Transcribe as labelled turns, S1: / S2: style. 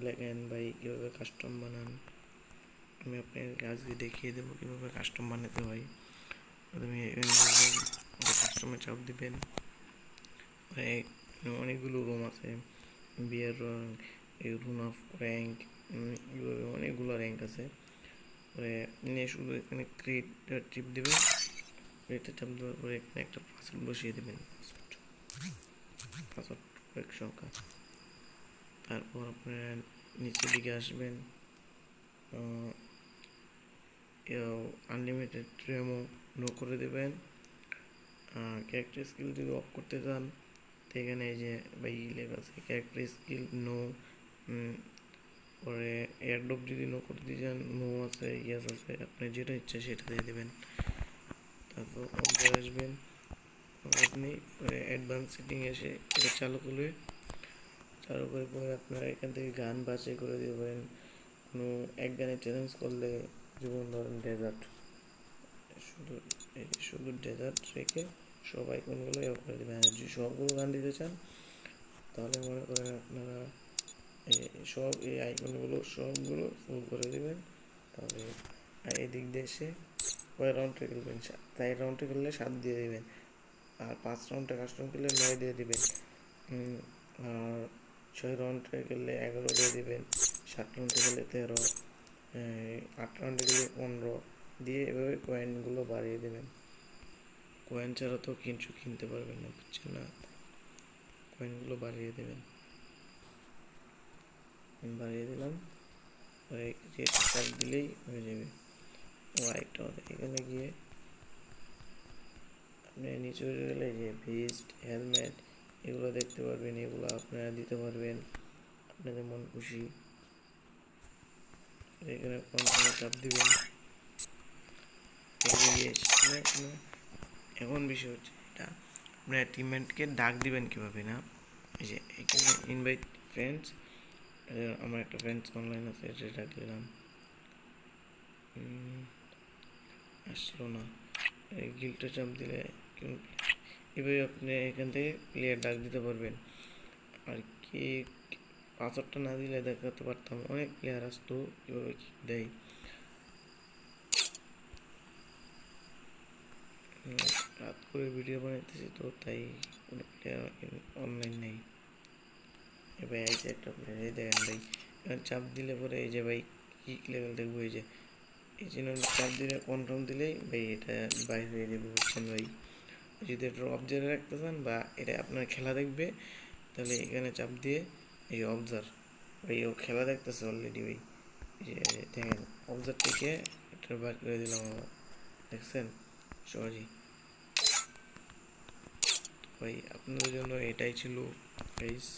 S1: লেখেন, ভাই, কীভাবে কাস্টম বানান? আমি আপনাকে আজকে দেখিয়ে দেবো কীভাবে কাস্টম বানাতে হয়। প্রথমে কাস্টমে চাপ দিবেন। অনেক অনেকগুলো রুম আছে। বিয়ার রুম অফ র্যাঙ্ক এইভাবে অনেকগুলো র্যাঙ্ক আছে। পরে নিয়ে শুধু এখানে ক্রিয়েট টিপ দেবেন। ক্রিয়েটে চাপ দেওয়ার পরে এখানে একটা পাসওয়ার্ড বসিয়ে দেবেন। পাসওয়ার্ড পাসওয়ার্ড এক সংখ্যা। তারপর আপনারা নিচের দিকে আসবেন আনলিমিটেড রেমো নো করে দেবেন। ক্যারেক্টার স্কিল যদি অফ করতে চান, তো এখানে এই যে ভাই লেখা আছে ক্যারেক্টার স্কিল নো পরে এয়ারড্রপ যদি নো করতে চান নো আছে ইয়াস আছে আপনি যেটা ইচ্ছা সেটা দিয়ে দেবেন। তারপর অফে আসবেন। আপনি অ্যাডভান্স সেটিং এসে এটা চালু করলে চালু উপরে পরে আপনারা এখান থেকে গান বাছাই করে দিতে পারেন কোনো এক গানে চ্যালেঞ্জ করলে যেমন ধরেন ডেজার্ট শুধু শুধু ডেজার্ট রেখে সব আইকনগুলো অফ করে দেবেন। যদি সবগুলো গান দিতে চান, তাহলে মনে করেন আপনারা সব এই আইকনগুলো সবগুলো ফুল করে দেবেন। তাহলে এই দিক দিয়ে এসে কয় রাউন্ডে খেলবেন। তাই রাউন্ডে খেললে সাত দিয়ে দেবেন। আর পাঁচ রাউন্ডে কাস্টম খেললে নয় দিয়ে দেবেন। আর ছয় রাউন্ডে খেললে এগারো দিয়ে দেবেন, সাত রাউন্ডে গেলে তেরো আট রাউন্ডে গেলে পনেরো, দিয়ে এভাবে কয়েনগুলো বাড়িয়ে দেবেন। কয়েন ছাড়া তো কিছু কিনতে পারবেন না, বুঝছেন না? কয়েনগুলো বাড়িয়ে দেবেন। বাড়িয়ে দিলাম দিলেই হয়ে যাবে। ও আরেকটা এখানে গিয়ে আপনি নিচে গেলে যে ভিস্ট হেলমেট এগুলো দেখতে পারবেন, এগুলো আপনারা দিতে পারবেন। আপনাদের মন খুশি। এখানে চাপ দিবেন। এখন বিষয় হচ্ছে এটা আপনার টিমমেটকে ডাক দিবেন কীভাবে না? এই যে এখানে ইনভাইট ফ্রেন্ডস আমার একটা ফ্রেন্ডস অনলাইন আছে, এটা ডাক দিলাম। আসলো না। গিলটা চাপ দিলে এভাবে আপনি এখান থেকে প্লেয়ার ডাক দিতে পারবেন। আর কি পাসওয়ার্ডটা না দিলে দেখাতে পারতাম, অনেক প্লেয়ার আসতো এভাবে কি দেয়। রাত করে ভিডিও বানাইতেছি তো, তাই কোনো প্লেয়ার অনলাইন নেই। এবার এই যে একটা প্লেয়ার এই দেখেন ভাই চাপ দিলে পরে এই যে ভাই, কি লেভেল দেখব এই যে, এই জন্য চাপ দিলে কনফার্ম দিলেই ভাই এটা বাইরে হয়ে যাবে, বুঝছেন ভাই? যদি এটা অবজার্ভ রাখতে চান বা এটা আপনার খেলা দেখবে, তাহলে এখানে চাপ দিয়ে এই অবজার ওই ও খেলা দেখতেছে অলরেডি ওই, এই দেখেন অবজার থেকে এটা বার করে দিলাম আবার, দেখছেন? সহজেই ওই আপনাদের জন্য এটাই ছিল গাইস